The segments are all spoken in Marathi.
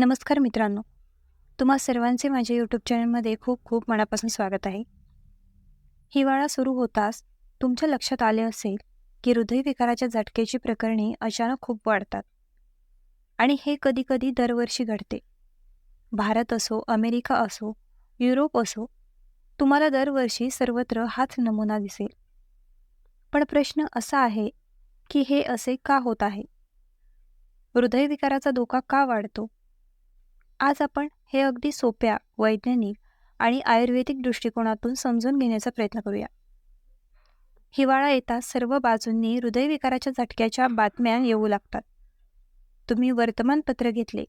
नमस्कार मित्रांनो. तुम्हा सर्वांचे माझ्या यूट्यूब चॅनलमध्ये खूप खूप मनापासून स्वागत आहे. हिवाळा सुरू होताच तुमच्या लक्षात आले असेल की हृदयविकाराच्या झटकेची प्रकरणे अचानक खूप वाढतात. आणि हे कधीकधी दरवर्षी घडते. भारत असो अमेरिका असो युरोप असो तुम्हाला दरवर्षी सर्वत्र हाच नमुना दिसेल. पण प्रश्न असा आहे की हे असे का होत आहे? हृदयविकाराचा धोका का वाढतो? आज आपण हे अगदी सोप्या वैज्ञानिक आणि आयुर्वेदिक दृष्टिकोनातून समजून घेण्याचा प्रयत्न करूया. हिवाळा येता सर्व बाजूंनी हृदयविकाराच्या झटक्याच्या बातम्या येऊ लागतात. तुम्ही वर्तमानपत्र घेतले.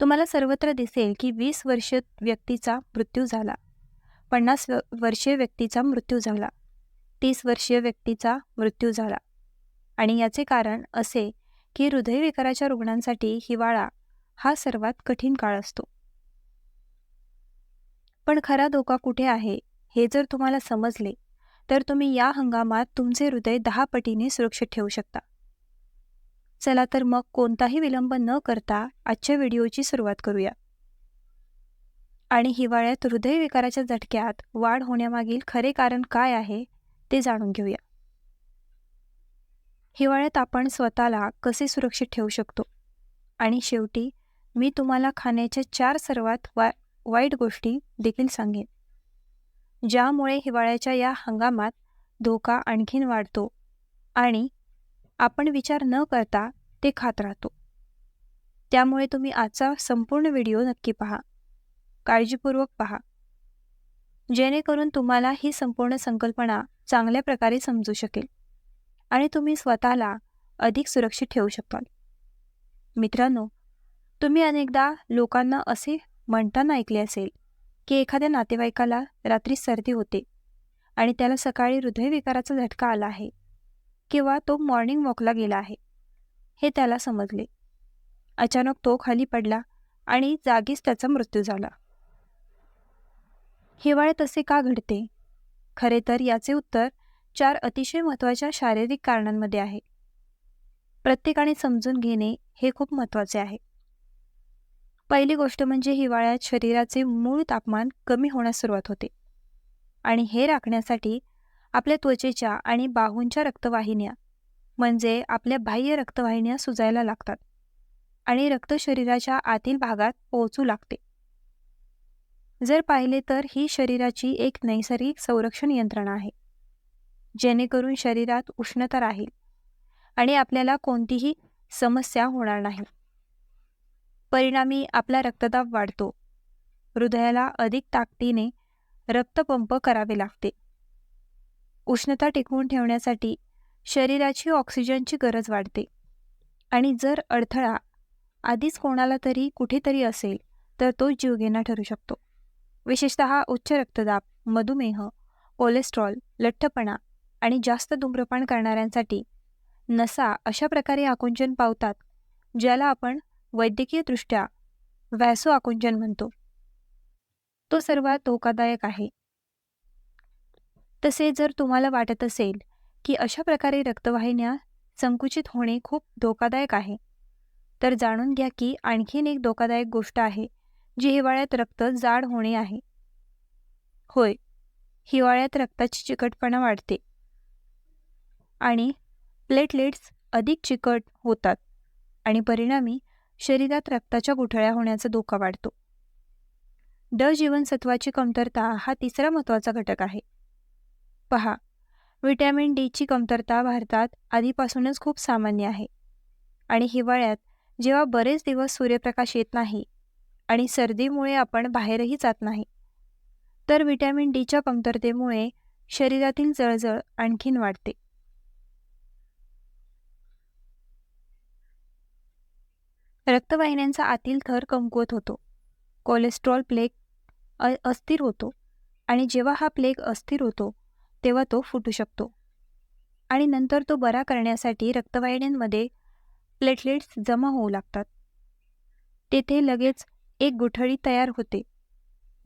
तुम्हाला सर्वत्र दिसेल की वीस वर्ष व्यक्तीचा मृत्यू झाला. पन्नास वर्षीय व्यक्तीचा मृत्यू झाला. तीस वर्षीय व्यक्तीचा मृत्यू झाला. आणि याचे कारण असे की हृदयविकाराच्या रुग्णांसाठी हिवाळा हा सर्वात कठीण काळ असतो. पण खरा धोका कुठे आहे हे जर तुम्हाला समजले तर तुम्ही या हंगामात तुमचे हृदय दहा पटीने सुरक्षित ठेवू शकता. चला तर मग कोणताही विलंब न करता आजच्या व्हिडिओची सुरुवात करूया. आणि हिवाळ्यात हृदयविकाराच्या झटक्यात वाढ होण्यामागील खरे कारण काय आहे ते जाणून घेऊया. हिवाळ्यात आपण स्वतःला कसे सुरक्षित ठेवू शकतो? आणि शेवटी मी तुम्हाला खाण्याच्या चार सर्वात वा वाईट गोष्टी देखील सांगेन. ज्यामुळे हिवाळ्याच्या या हंगामात धोका आणखीन वाढतो आणि आपण विचार न करता ते खात राहतो. त्यामुळे तुम्ही आजचा संपूर्ण व्हिडिओ नक्की पहा. काळजीपूर्वक पहा. जेणेकरून तुम्हाला ही संपूर्ण संकल्पना चांगल्या प्रकारे समजू शकेल आणि तुम्ही स्वतःला अधिक सुरक्षित ठेवू शकाल. मित्रांनो तुम्ही अनेकदा लोकांना असे म्हणताना ऐकले असेल की एखाद्या नातेवाईकाला रात्री सर्दी होते आणि त्याला सकाळी हृदयविकाराचा झटका आला आहे किंवा तो मॉर्निंग वॉकला गेला आहे हे त्याला समजले. अचानक तो खाली पडला आणि जागीच त्याचा मृत्यू झाला. हिवाळ्यात असे का घडते? खरे तर याचे उत्तर चार अतिशय महत्त्वाच्या शारीरिक कारणांमध्ये आहे. प्रत्येकाने समजून घेणे हे खूप महत्त्वाचे आहे. पहिली गोष्ट म्हणजे हिवाळ्यात शरीराचे मूळ तापमान कमी होण्यास सुरुवात होते. आणि हे राखण्यासाठी आपल्या त्वचेच्या आणि बाहूंच्या रक्तवाहिन्या म्हणजे आपल्या बाह्य रक्तवाहिन्या सुजायला लागतात आणि रक्त शरीराच्या आतील भागात पोहोचू लागते. जर पाहिले तर ही शरीराची एक नैसर्गिक संरक्षण यंत्रणा आहे जेणेकरून शरीरात उष्णता राहील आणि आपल्याला कोणतीही समस्या होणार नाही. परिणामी आपला रक्तदाब वाढतो. हृदयाला अधिक ताकदीने रक्तपंप करावे लागते. उष्णता टिकवून ठेवण्यासाठी शरीराची ऑक्सिजनची गरज वाढते. आणि जर अडथळा आधीच कोणाला तरी कुठेतरी असेल तर तो जीवघेणा ठरू शकतो. विशेषत उच्च रक्तदाब मधुमेह कोलेस्ट्रॉल लठ्ठपणा आणि जास्त धूम्रपान करणाऱ्यांसाठी नसा अशा प्रकारे आकुंचन पावतात ज्याला आपण वैद्यकीयदृष्ट्या व्हॅसो आकुंचन म्हणतो. तो सर्वात धोकादायक आहे. तसे जर तुम्हाला वाटत असेल की अशा प्रकारे रक्तवाहिन्या संकुचित होणे खूप धोकादायक आहे तर जाणून घ्या की आणखीन एक धोकादायक गोष्ट आहे जी हिवाळ्यात रक्त जाड होणे आहे. होय हिवाळ्यात रक्ताची चिकटपणा वाढते. आणि प्लेटलेट्स अधिक चिकट होतात आणि परिणामी शरीरात रक्ताच्या गुठळ्या होण्याचा धोका वाढतो. ड जीवनसत्वाची कमतरता हा तिसरा महत्त्वाचा घटक आहे. पहा व्हिटॅमिन डीची कमतरता भारतात आधीपासूनच खूप सामान्य आहे. आणि हिवाळ्यात जेव्हा बरेच दिवस सूर्यप्रकाश येत नाही आणि सर्दीमुळे आपण बाहेरही जात नाही तर व्हिटॅमिन डीच्या कमतरतेमुळे शरीरातील जळजळ आणखीन वाढते. रक्तवाहिन्यांचा आतील थर कमकुवत होतो. कोलेस्ट्रॉल प्लेग अस्थिर होतो आणि जेव्हा हा प्लेग अस्थिर होतो तेव्हा तो फुटू शकतो. आणि नंतर तो बरा करण्यासाठी रक्तवाहिन्यांमध्ये प्लेटलेट्स जमा होऊ लागतात. तेथे लगेच एक गुठळी तयार होते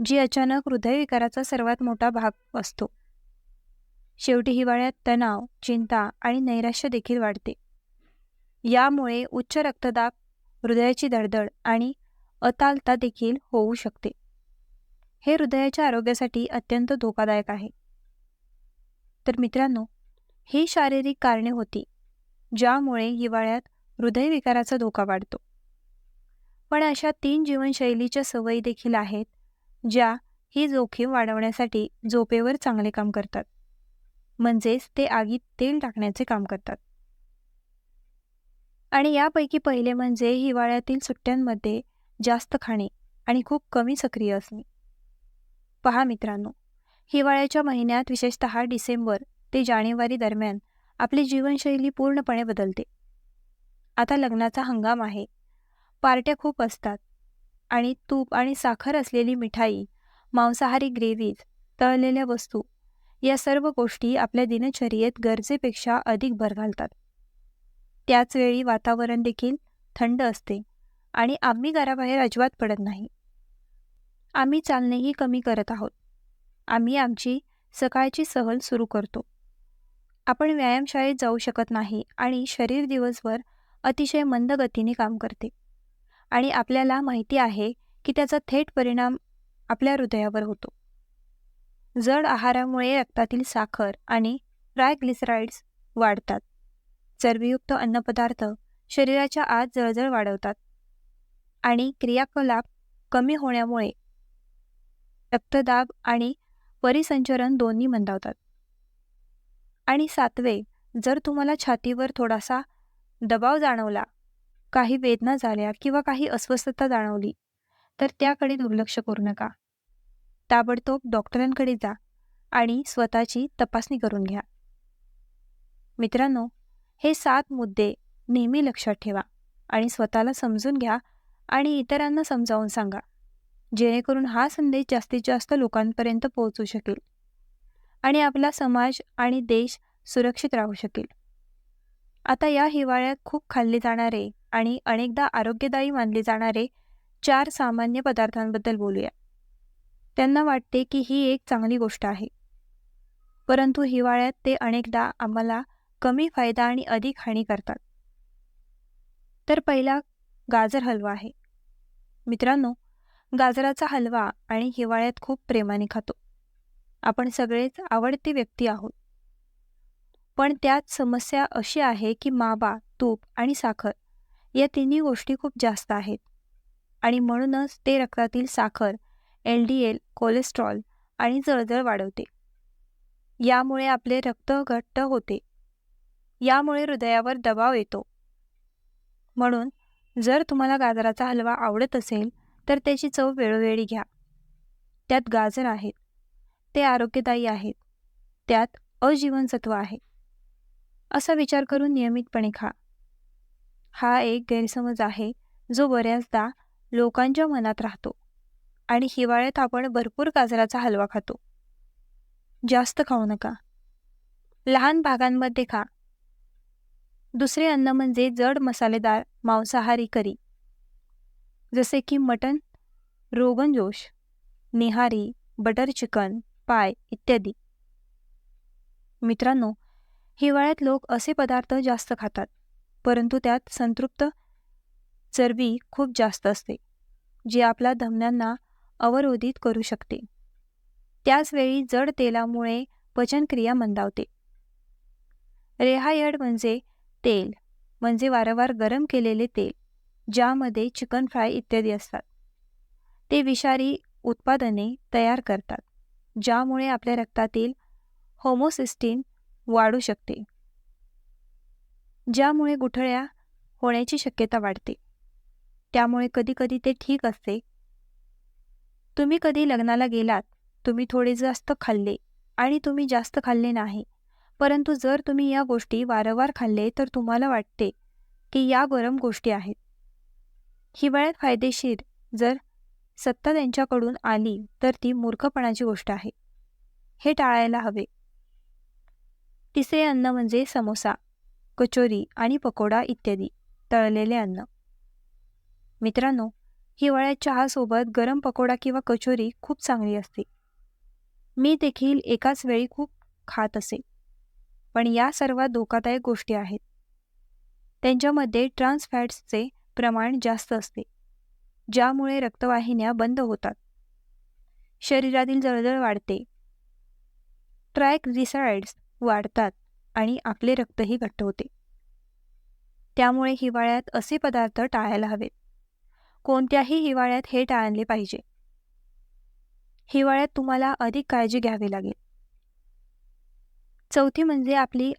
जी अचानक हृदयविकाराचा सर्वात मोठा भाग असतो. शेवटी हिवाळ्यात तणाव चिंता आणि नैराश्य देखील वाढते. यामुळे उच्च रक्तदाब हृदयाची धडधड आणि अतालता देखील होऊ शकते. हे हृदयाच्या आरोग्यासाठी अत्यंत धोकादायक आहे. तर मित्रांनो ही शारीरिक कारणे होती ज्यामुळे हिवाळ्यात हृदयविकाराचा धोका वाढतो. पण अशा तीन जीवनशैलीच्या सवयी देखील आहेत ज्या ही जोखीम वाढवण्यासाठी झोपेवर चांगले काम करतात. म्हणजेच ते आगीत तेल टाकण्याचे काम करतात. आणि यापैकी पहिले म्हणजे हिवाळ्यातील सुट्ट्यांमध्ये जास्त खाणे आणि खूप कमी सक्रिय असणे. पहा मित्रांनो हिवाळ्याच्या महिन्यात विशेषत डिसेंबर ते जानेवारी दरम्यान आपली जीवनशैली पूर्णपणे बदलते. आता लग्नाचा हंगाम आहे. पार्ट्या खूप असतात आणि तूप आणि साखर असलेली मिठाई मांसाहारी ग्रेव्हीज तळलेल्या वस्तू या सर्व गोष्टी आपल्या दिनचर्येत गरजेपेक्षा अधिक भर घालतात. त्याचवेळी वातावरण देखील थंड असते आणि आम्ही घराबाहेर अजिबात पडत नाही. आम्ही चालणेही कमी करत आहोत. आम्ही आमची सकाळची सहल सुरू करतो. आपण व्यायामशाळेत जाऊ शकत नाही आणि शरीर दिवसभर अतिशय मंद गतीने काम करते. आणि आपल्याला माहिती आहे की त्याचा थेट परिणाम आपल्या हृदयावर होतो. जड आहारामुळे रक्तातील साखर आणि ट्रायग्लिसराइड्स वाढतात. चरबीयुक्त अन्नपदार्थ शरीराच्या आत जळजळ वाढवतात आणि क्रियाकलाप कमी होण्यामुळे रक्तदाब आणि परिसंचरण दोन्ही मंदावतात. आणि सातवे जर तुम्हाला छातीवर थोडासा दबाव जाणवला काही वेदना झाल्या किंवा काही अस्वस्थता जाणवली तर त्याकडे दुर्लक्ष करू नका. ताबडतोब डॉक्टरांकडे जा आणि स्वतःची तपासणी करून घ्या. मित्रांनो हे सात मुद्दे नेहमी लक्षात ठेवा आणि स्वतःला समजून घ्या आणि इतरांना समजावून सांगा जेणेकरून हा संदेश जास्तीत जास्त लोकांपर्यंत पोहोचू शकेल आणि आपला समाज आणि देश सुरक्षित राहू शकेल. आता या हिवाळ्यात खूप खाल्ले जाणारे आणि अनेकदा आरोग्यदायी मानले जाणारे चार सामान्य पदार्थांबद्दल बोलूया. त्यांना वाटते की ही एक चांगली गोष्ट आहे. परंतु हिवाळ्यात ते अनेकदा आम्हाला कमी फायदा आणि अधिक हानी करतात. तर पहिला गाजर हलवा आहे. मित्रांनो गाजराचा हलवा आणि हिवाळ्यात खूप प्रेमाने खातो. आपण सगळेच आवडते व्यक्ती आहोत. पण त्यात समस्या अशी आहे की मावा तूप आणि साखर या तिन्ही गोष्टी खूप जास्त आहेत. आणि म्हणूनच ते रक्तातील साखर एल डी एल कोलेस्ट्रॉल आणि जळजळ वाढवते. यामुळे आपले रक्त घट्ट होते. यामुळे हृदयावर दबाव येतो. म्हणून जर तुम्हाला गाजराचा हलवा आवडत असेल तर त्याची चव वेळोवेळी घ्या. त्यात गाजर आहेत ते आरोग्यदायी आहेत. त्यात अजीवनसत्व आहे. असा विचार करून नियमितपणे खा. हा एक गैरसमज आहे जो बऱ्याचदा लोकांच्या मनात राहतो आणि हिवाळ्यात आपण भरपूर गाजराचा हलवा खातो. जास्त खाऊ नका. लहान भागांमध्ये खा. दुसरे अन्न म्हणजे जड मसालेदार मांसाहारी करी. जसे की मटण रोगन जोश निहारी बटर चिकन पाय इत्यादी. मित्रांनो हिवाळ्यात लोक असे पदार्थ जास्त खातात परंतु त्यात संतृप्त चरबी खूप जास्त असते जी आपल्या धमन्यांना अवरोधित करू शकते. त्याचवेळी जड तेलामुळे पचनक्रिया मंदावते. रेहायड म्हणजे तेल म्हणजे वारंवार गरम केलेले तेल ज्यामध्ये चिकन फ्राय इत्यादी असतात. ते विषारी उत्पादने तयार करतात ज्यामुळे आपल्या रक्तातील होमोसिस्टीन वाढू शकते. ज्यामुळे गुठळ्या होण्याची शक्यता वाढते. त्यामुळे कधीकधी ते ठीक असते. तुम्ही कधी लग्नाला गेलात तुम्ही थोडे जास्त खाल्ले आणि तुम्ही जास्त खाल्ले नाही परंतु जर तुम्ही या गोष्टी वारंवार खाल्ले तर तुम्हाला वाटते की या गरम गोष्टी आहेत. हिवाळ्यात फायदेशीर जर सत्ता त्यांच्याकडून आली तर ती मूर्खपणाची गोष्ट आहे. हे टाळायला हवे. तिसरे अन्न म्हणजे समोसा कचोरी आणि पकोडा इत्यादी तळलेले अन्न. मित्रांनो हिवाळ्यात चहासोबत गरम पकोडा किंवा कचोरी खूप चांगली असते. मी देखील एकाच वेळी खूप खात असे. पण या सर्वात धोकादायक गोष्टी आहेत. त्यांच्यामध्ये ट्रान्स फॅट्सचे प्रमाण जास्त असते ज्यामुळे रक्तवाहिन्या बंद होतात. शरीरातील जळजळ वाढते. ट्रायग्लिसराइड्स वाढतात आणि आपले रक्तही घट्ट होते. त्यामुळे हिवाळ्यात असे पदार्थ टाळायला हवेत. कोणत्याही हिवाळ्यात हे टाळले पाहिजे. हिवाळ्यात तुम्हाला अधिक काळजी घ्यावी लागेल. चौथी म्हणजे आपली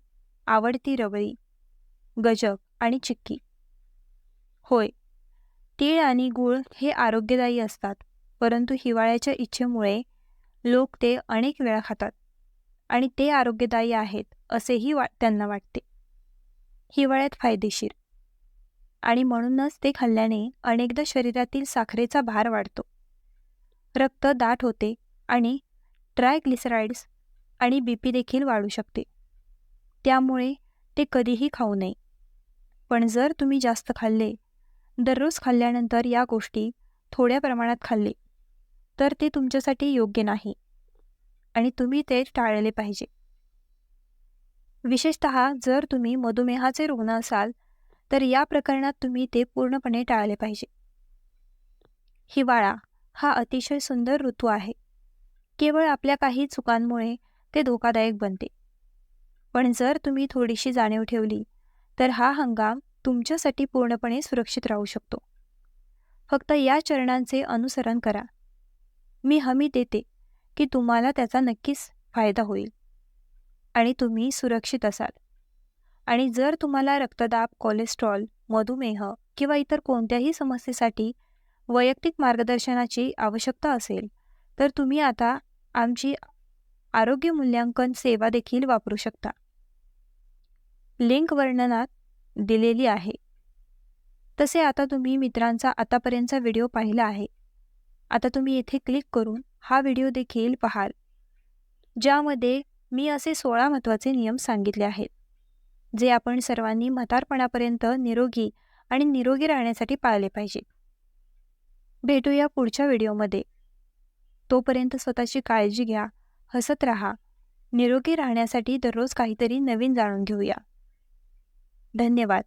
आवडती रवळी गजक आणि चिक्की. होय तीळ आणि गूळ हे आरोग्यदायी असतात परंतु हिवाळ्याच्या इच्छेमुळे लोक ते अनेक वेळा खातात आणि ते आरोग्यदायी आहेत असेही वा त्यांना वाटते. हिवाळ्यात फायदेशीर. आणि म्हणूनच ते खाल्ल्याने अनेकदा शरीरातील साखरेचा भार वाढतो. रक्त दाट होते आणि ट्रायग्लिसराइड्स आणि बी पी देखील वाढू शकते. त्यामुळे ते कधीही खाऊ नये. पण जर तुम्ही जास्त खाल्ले दररोज खाल्ल्यानंतर या गोष्टी थोड्या प्रमाणात खाल्ले तर ते तुमच्यासाठी योग्य नाही आणि तुम्ही ते टाळले पाहिजे. विशेषत जर तुम्ही मधुमेहाचे रुग्ण असाल तर या प्रकरणात तुम्ही ते पूर्णपणे टाळले पाहिजे. हिवाळा हा अतिशय सुंदर ऋतू आहे. केवळ आपल्या काही चुकांमुळे ते धोकादायक बनते. पण जर तुम्ही थोडीशी जाणीव ठेवली तर हा हंगाम तुमच्यासाठी पूर्णपणे सुरक्षित राहू शकतो. फक्त या चरणांचे अनुसरण करा. मी हमी देते की तुम्हाला त्याचा नक्कीच फायदा होईल. आणि तुम्ही सुरक्षित असाल. आणि जर तुम्हाला रक्तदाब कोलेस्ट्रॉल मधुमेह किंवा इतर कोणत्याही समस्येसाठी वैयक्तिक मार्गदर्शनाची आवश्यकता असेल तर तुम्ही आता आमची आरोग्य मूल्यांकन सेवा देखील वापरू शकता. लिंक वर्णनात दिलेली आहे. तसे आता तुम्ही मित्रांचा आतापर्यंतचा व्हिडिओ पाहिला आहे. आता तुम्ही येथे क्लिक करून हा व्हिडिओ देखील पाहाल. ज्यामध्ये मी असे सोळा महत्त्वाचे नियम सांगितले आहेत. जे आपण सर्वांनी म्हातारपणापर्यंत निरोगी आणि निरोगी राहण्यासाठी पाळले पाहिजे. भेटूया पुढच्या व्हिडिओमध्ये. तोपर्यंत स्वतःची काळजी घ्या. हसत राहा. निरोगी राहण्यासाठी दररोज काहीतरी नवीन जाणून घेऊया. धन्यवाद.